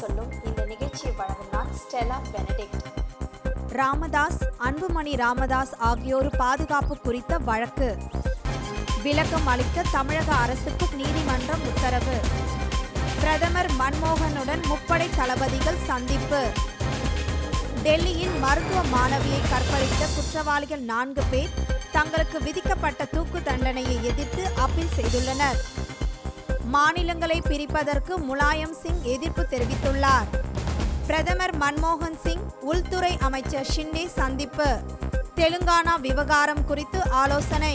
சொல்லும் இந்த நிகழ்ச்சியை வழங்கினார் ஸ்டெலா பெனடிக்ட். ராமதாஸ் அன்புமணி ராமதாஸ் ஆகியோர் பாதுகாப்பு குறித்த வழக்கு. விளக்கம் அளிக்க தமிழக அரசுக்கு நீதிமன்றம் உத்தரவு. பிரதமர் மன்மோகனுடன் முப்படை தளபதிகள் சந்திப்பு. டெல்லியின் மருத்துவ மாணவியை கற்பழித்த குற்றவாளிகள் நான்கு பேர் தங்களுக்கு விதிக்கப்பட்ட தூக்கு தண்டனையை எதிர்த்து அப்பீல் செய்துள்ளனர். மாநிலங்களை பிரிப்பதற்கு முலாயம் சிங் எதிர்ப்பு தெரிவித்துள்ளார். பிரதமர் மன்மோகன் சிங் உள்துறை அமைச்சர் ஷிண்டே சந்திப்பு தெலுங்கானா விவகாரம் குறித்து ஆலோசனை.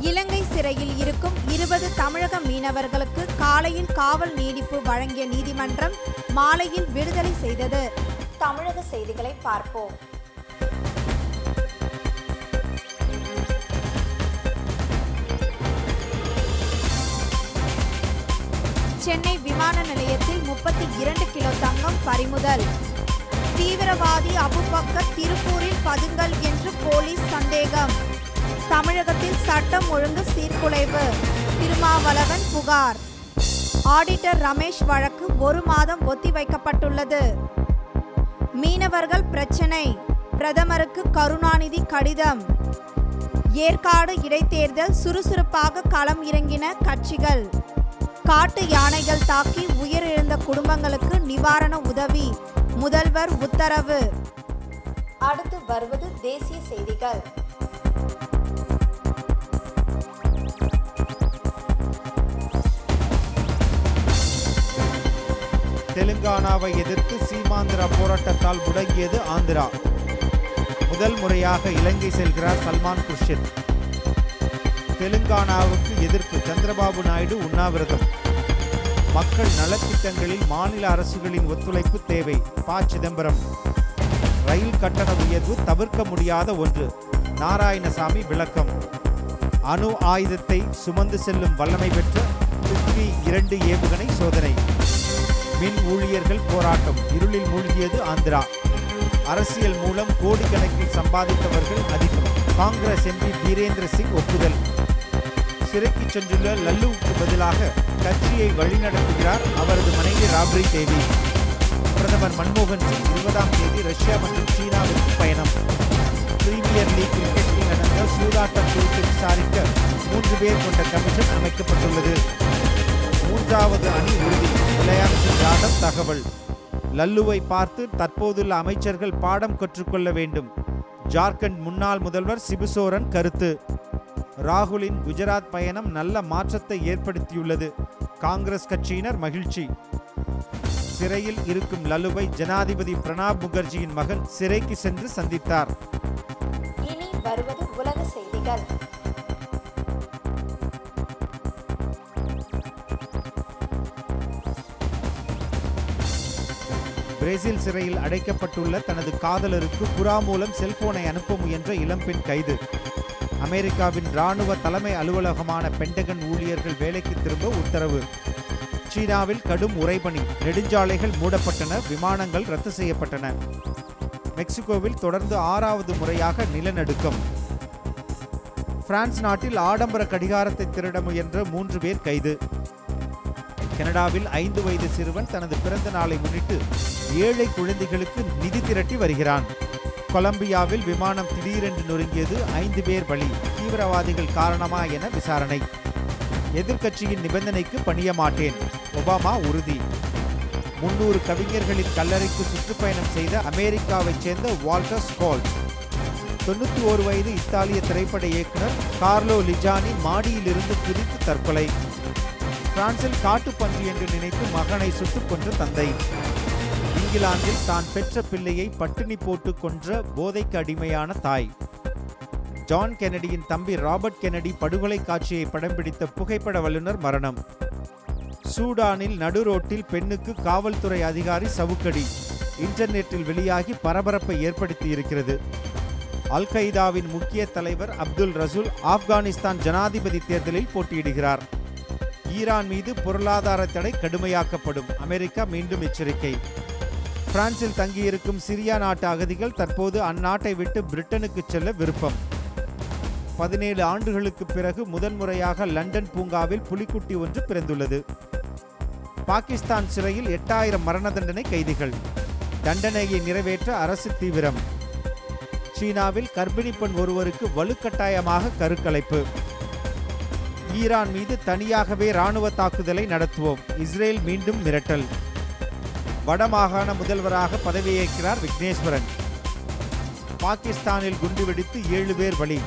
இலங்கை சிறையில் இருக்கும் இருபது தமிழக மீனவர்களுக்கு காலையில் காவல் நீடிப்பு வழங்கிய நீதிமன்றம் மாலையில் விடுதலை செய்தது. தமிழக செய்திகளை பார்ப்போம். சென்னை விமான நிலையத்தில் முப்பத்தி இரண்டு கிலோ தங்கம் பறிமுதல். தீவிரவாதி அபுபக்கர் திருப்பூரில் பதுங்கல் என்று போலீஸ் சந்தேகம். தமிழகத்தில் சட்டம் ஒழுங்கு சீர்குலைவு. திருமாவளவன் புகார். ஆடிட்டர் ரமேஷ் வழக்கு ஒரு மாதம் ஒத்திவைக்கப்பட்டுள்ளது மீனவர்கள் பிரச்சனை. பிரதமருக்கு கருணாநிதி கடிதம். ஏற்காடு இடைத்தேர்தல் சுறுசுறுப்பாக களம் இறங்கின கட்சிகள். காட்டு யானைகள் தாக்கி உயிரிழந்த குடும்பங்களுக்கு நிவாரண உதவி. முதல்வர் உத்தரவு. அடுத்து வருவது தேசிய செய்திகள். தெலுங்கானாவை எதிர்த்து சீமாந்திரா போராட்டத்தால் முடங்கியது ஆந்திரா. முதல் முறையாக இலங்கை செல்கிறார் சல்மான் குர்ஷித். தெலுங்கானாவுக்கு எதிர்ப்பு சந்திரபாபு நாயுடு உண்ணாவிரதம். மக்கள் நலத்திட்டங்களில் மாநில அரசுகளின் ஒத்துழைப்பு தேவை. ப. சிதம்பரம். ரயில் கட்டண உயர்வு தவிர்க்க முடியாத ஒன்று. நாராயணசாமி விளக்கம். அணு ஆயுதத்தை சுமந்து செல்லும் வல்லமை பெற்ற பிருத்வி இரண்டு ஏவுகணை சோதனை. மின் ஊழியர்கள் போராட்டம். இருளில் மூழ்கியது ஆந்திரா. அரசியல் மூலம் கோடிக்கணக்கில் சம்பாதித்தவர்கள் அதிகம். காங்கிரஸ் எம்பி வீரேந்திர சிங் ஒப்புதல். சிறைக்கு சென்றுள்ள லல்லுவுக்கு பதிலாக கட்சியை வழிநடத்துகிறார் அவரது மனைவி ராப்ரி தேவி. பிரதமர் மன்மோகன் சிங் இருபதாம் தேதி ரஷ்யா மற்றும் சீனாவிற்கு பயணம். பிரீமியர் லீக் கிரிக்கெட்டில் நடந்த சூதாட்டம் குறித்து விசாரிக்க மூன்று பேர் கொண்ட கமிஷன் அமைக்கப்பட்டுள்ளது. மூன்றாவது அணி உறுதி. முலாயம் சிங் யாதவ் தகவல். லல்லுவை பார்த்து தற்போதுள்ள அமைச்சர்கள் பாடம் கற்றுக்கொள்ள வேண்டும். ஜார்க்கண்ட் முன்னாள் முதல்வர் சிபுசோரன் கருத்து. ராகுலின் குஜராத் பயணம் நல்ல மாற்றத்தை ஏற்படுத்தியுள்ளது. காங்கிரஸ் கட்சியினர் மகிழ்ச்சி. சிறையில் இருக்கும் லல்லுவை ஜனாதிபதி பிரணாப் முகர்ஜியின் மகன் சிறைக்கு சென்று சந்தித்தார். இனி வருவது உலக செய்திகள். பிரேசில் சிறையில் அடைக்கப்பட்டுள்ள தனது காதலருக்கு புறா மூலம் செல்போனை அனுப்ப முயன்ற இளம்பெண் கைது. அமெரிக்காவின் ராணுவ தலைமை அலுவலகமான பென்டகன் ஊழியர்கள் வேலைக்கு திரும்ப உத்தரவு. சீனாவில் கடும் உறைபனி நெடுஞ்சாலைகள் மூடப்பட்டன விமானங்கள் ரத்து செய்யப்பட்டன. மெக்சிகோவில் தொடர்ந்து ஆறாவது முறையாக நிலநடுக்கம். பிரான்ஸ் நாட்டில் ஆடம்பர கடிகாரத்தை திருட முயன்ற மூன்று பேர் கைது. கனடாவில் ஐந்து வயது சிறுவன் தனது பிறந்த நாளை முன்னிட்டு ஏழை குழந்தைகளுக்கு நிதி திரட்டி வருகிறான். கொலம்பியாவில் விமானம் திடீரென்று நொறுங்கியது ஐந்து பேர் பலி. தீவிரவாதிகள் காரணமா என விசாரணை. எதிர்க்கட்சியின் நிபந்தனைக்கு பணிய மாட்டேன். ஒபாமா உறுதி. முன்னூறு கவிஞர்களின் கல்லறைக்கு சுற்றுப்பயணம் செய்த அமெரிக்காவைச் சேர்ந்த வால்டர் ஸ்கால்ட் தொண்ணூற்றி ஓரு வயது இத்தாலிய திரைப்பட இயக்குனர் கார்லோ லிஜானி மாடியிலிருந்து குதித்து தற்கொலை. பிரான்சில் காட்டுப்பன்றி என்று நினைத்து மகனை சுட்டுக் கொன்ற தந்தை. இங்கிலாந்தில் தான் பெற்ற பிள்ளையை பட்டினி போட்டு கொன்ற போதைக்கு அடிமையான தாய். ஜான் கெனடியின் தம்பி ராபர்ட் கெனடி படுகொலை காட்சியை படம் பிடித்த புகைப்பட வல்லுநர் மரணம். சூடானில் நடுரோட்டில் பெண்ணுக்கு காவல்துறை அதிகாரி சவுக்கடி. இன்டர்நெட்டில் வெளியாகி பரபரப்பை ஏற்படுத்தி இருக்கிறது அல் கைதாவின் முக்கிய தலைவர் அப்துல் ரசூல் ஆப்கானிஸ்தான் ஜனாதிபதி தேர்தலில் போட்டியிடுகிறார். ஈரான் மீது பொருளாதார தடை கடுமையாக்கப்படும். அமெரிக்கா மீண்டும் எச்சரிக்கை. பிரான்சில் தங்கியிருக்கும் சிரியா நாட்டு அகதிகள் தற்போது அந்நாட்டை விட்டு பிரிட்டனுக்கு செல்ல விருப்பம். பதினேழு ஆண்டுகளுக்கு பிறகு முதன்முறையாக லண்டன் பூங்காவில் புலிக்குட்டி ஒன்று பிறந்துள்ளது. பாகிஸ்தான் சிறையில் எட்டாயிரம் மரண தண்டனை கைதிகள். தண்டனையை நிறைவேற்ற அரசு தீவிரம். சீனாவில் கர்ப்பிணி பெண் ஒருவருக்கு வலுக்கட்டாயமாக கருக்கலைப்பு. ஈரான் மீது தனியாகவே ராணுவ தாக்குதலை நடத்துவோம். இஸ்ரேல் மீண்டும் மிரட்டல். வடமாகாண முதல்வராக பதவியேற்கிறார் விக்னேஸ்வரன். பாகிஸ்தானில் குண்டு வெடித்து ஏழு பேர் பலி.